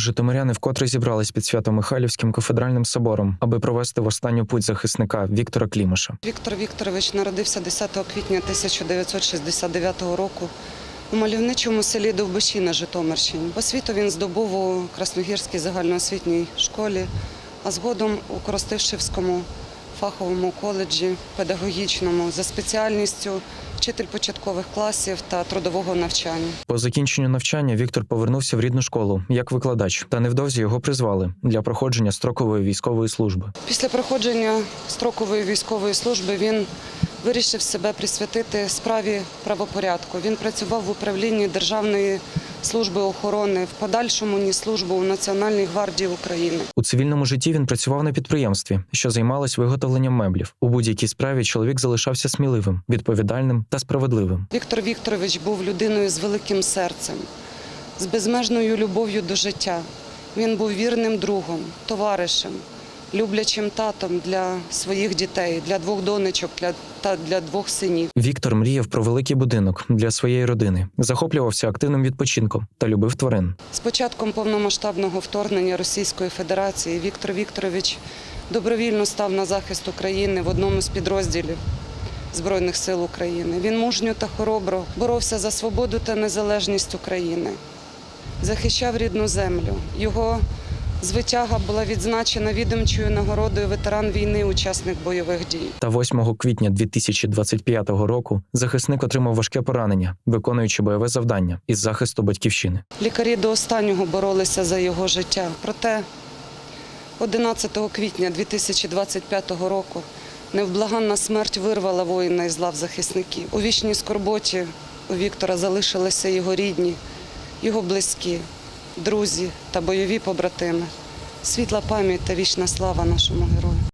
Житомиряни вкотре зібрались під Свято-Михайлівським кафедральним собором, аби провести в останню путь захисника Віктора Клімаша. Віктор Вікторович народився 10 квітня 1969 року у мальовничому селі Довбиші на Житомирщині. Освіту він здобув у Красногірській загальноосвітній школі, а згодом у Коростишівському фаховому коледжі педагогічному за спеціальністю вчитель початкових класів та трудового навчання. По закінченню навчання Віктор повернувся в рідну школу як викладач, та невдовзі його призвали для проходження строкової військової служби. Після проходження строкової військової служби він вирішив себе присвятити справі правопорядку. Він працював в управлінні Державної служби охорони, в подальшому ніс службу у Національній гвардії України. У цивільному житті він працював на підприємстві, що займалось виготовленням меблів. У будь-якій справі чоловік залишався сміливим, відповідальним та справедливим. Віктор Вікторович був людиною з великим серцем, з безмежною любов'ю до життя. Він був вірним другом, товаришем, люблячим татом для своїх дітей, для двох донечок для, та для двох синів. Віктор мріяв про великий будинок для своєї родини, захоплювався активним відпочинком та любив тварин. З початком повномасштабного вторгнення Російської Федерації Віктор Вікторович добровільно став на захист України в одному з підрозділів Збройних сил України. Він мужньо та хоробро боровся за свободу та незалежність України, захищав рідну землю. Його звитяга була відзначена відомчою нагородою ветеран війни, учасник бойових дій. Та 8 квітня 2025 року захисник отримав важке поранення, виконуючи бойове завдання із захисту батьківщини. Лікарі до останнього боролися за його життя. Проте 11 квітня 2025 року невблаганна смерть вирвала воїна із лав захисників. У вічній скорботі у Віктора залишилися його рідні, його близькі, друзі та бойові побратими. Світла пам'ять та вічна слава нашому герою.